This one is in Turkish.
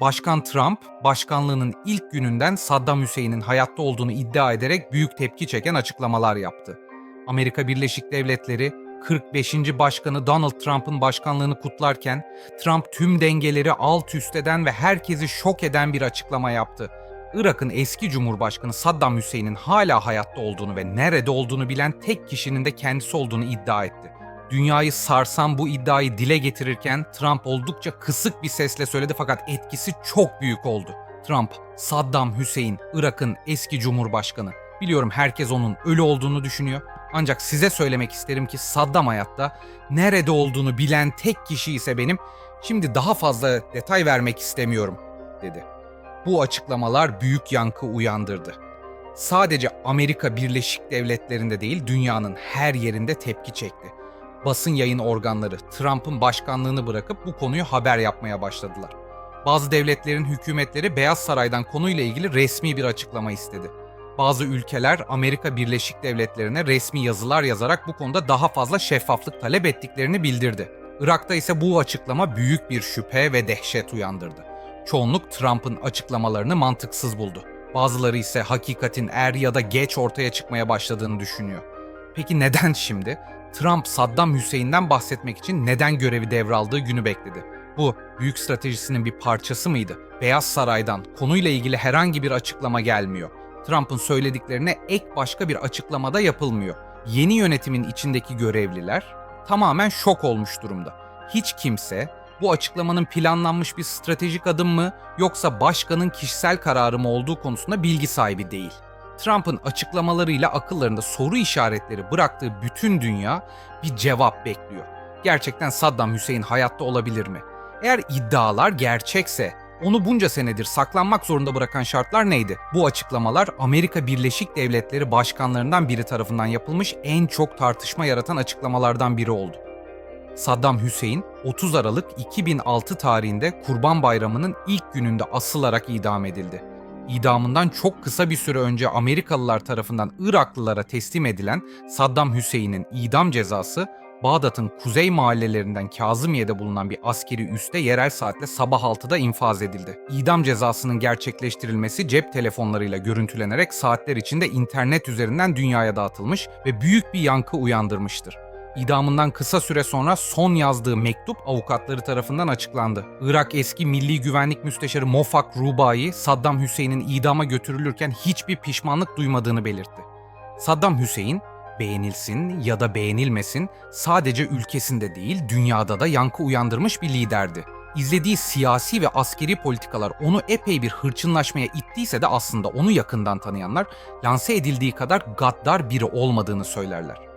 Başkan Trump, başkanlığının ilk gününden Saddam Hüseyin'in hayatta olduğunu iddia ederek büyük tepki çeken açıklamalar yaptı. Amerika Birleşik Devletleri 45. Başkanı Donald Trump'ın başkanlığını kutlarken Trump tüm dengeleri alt üst eden ve herkesi şok eden bir açıklama yaptı. Irak'ın eski Cumhurbaşkanı Saddam Hüseyin'in hala hayatta olduğunu ve nerede olduğunu bilen tek kişinin de kendisi olduğunu iddia etti. Dünyayı sarsan bu iddiayı dile getirirken Trump oldukça kısık bir sesle söyledi fakat etkisi çok büyük oldu. Trump, Saddam Hüseyin, Irak'ın eski cumhurbaşkanı. Biliyorum herkes onun ölü olduğunu düşünüyor. Ancak size söylemek isterim ki Saddam hayatta nerede olduğunu bilen tek kişi ise benim. Şimdi daha fazla detay vermek istemiyorum, dedi. Bu açıklamalar büyük yankı uyandırdı. Sadece Amerika Birleşik Devletleri'nde değil dünyanın her yerinde tepki çekti. Basın yayın organları Trump'ın başkanlığını bırakıp bu konuyu haber yapmaya başladılar. Bazı devletlerin hükümetleri Beyaz Saray'dan konuyla ilgili resmi bir açıklama istedi. Bazı ülkeler Amerika Birleşik Devletleri'ne resmi yazılar yazarak bu konuda daha fazla şeffaflık talep ettiklerini bildirdi. Irak'ta ise bu açıklama büyük bir şüphe ve dehşet uyandırdı. Çoğunluk Trump'ın açıklamalarını mantıksız buldu. Bazıları ise hakikatin er ya da geç ortaya çıkmaya başladığını düşünüyor. Peki neden şimdi? Trump Saddam Hüseyin'den bahsetmek için neden görevi devraldığı günü bekledi. Bu büyük stratejisinin bir parçası mıydı? Beyaz Saray'dan konuyla ilgili herhangi bir açıklama gelmiyor. Trump'ın söylediklerine ek başka bir açıklamada yapılmıyor. Yeni yönetimin içindeki görevliler tamamen şok olmuş durumda. Hiç kimse bu açıklamanın planlanmış bir stratejik adım mı yoksa başkanın kişisel kararı mı olduğu konusunda bilgi sahibi değil. Trump'ın açıklamalarıyla akıllarında soru işaretleri bıraktığı bütün dünya bir cevap bekliyor. Gerçekten Saddam Hüseyin hayatta olabilir mi? Eğer iddialar gerçekse onu bunca senedir saklanmak zorunda bırakan şartlar neydi? Bu açıklamalar Amerika Birleşik Devletleri başkanlarından biri tarafından yapılmış en çok tartışma yaratan açıklamalardan biri oldu. Saddam Hüseyin 30 Aralık 2006 tarihinde Kurban Bayramı'nın ilk gününde asılarak idam edildi. İdamından çok kısa bir süre önce Amerikalılar tarafından Iraklılara teslim edilen Saddam Hüseyin'in idam cezası Bağdat'ın kuzey mahallelerinden Kazımiye'de bulunan bir askeri üste yerel saatle sabah 6'da infaz edildi. İdam cezasının gerçekleştirilmesi cep telefonlarıyla görüntülenerek saatler içinde internet üzerinden dünyaya dağıtılmış ve büyük bir yankı uyandırmıştır. İdamından kısa süre sonra son yazdığı mektup avukatları tarafından açıklandı. Irak eski Milli Güvenlik Müsteşarı Moffak Rubai, Saddam Hüseyin'in idama götürülürken hiçbir pişmanlık duymadığını belirtti. Saddam Hüseyin, beğenilsin ya da beğenilmesin sadece ülkesinde değil dünyada da yankı uyandırmış bir liderdi. İzlediği siyasi ve askeri politikalar onu epey bir hırçınlaşmaya ittiyse de aslında onu yakından tanıyanlar lanse edildiği kadar gaddar biri olmadığını söylerler.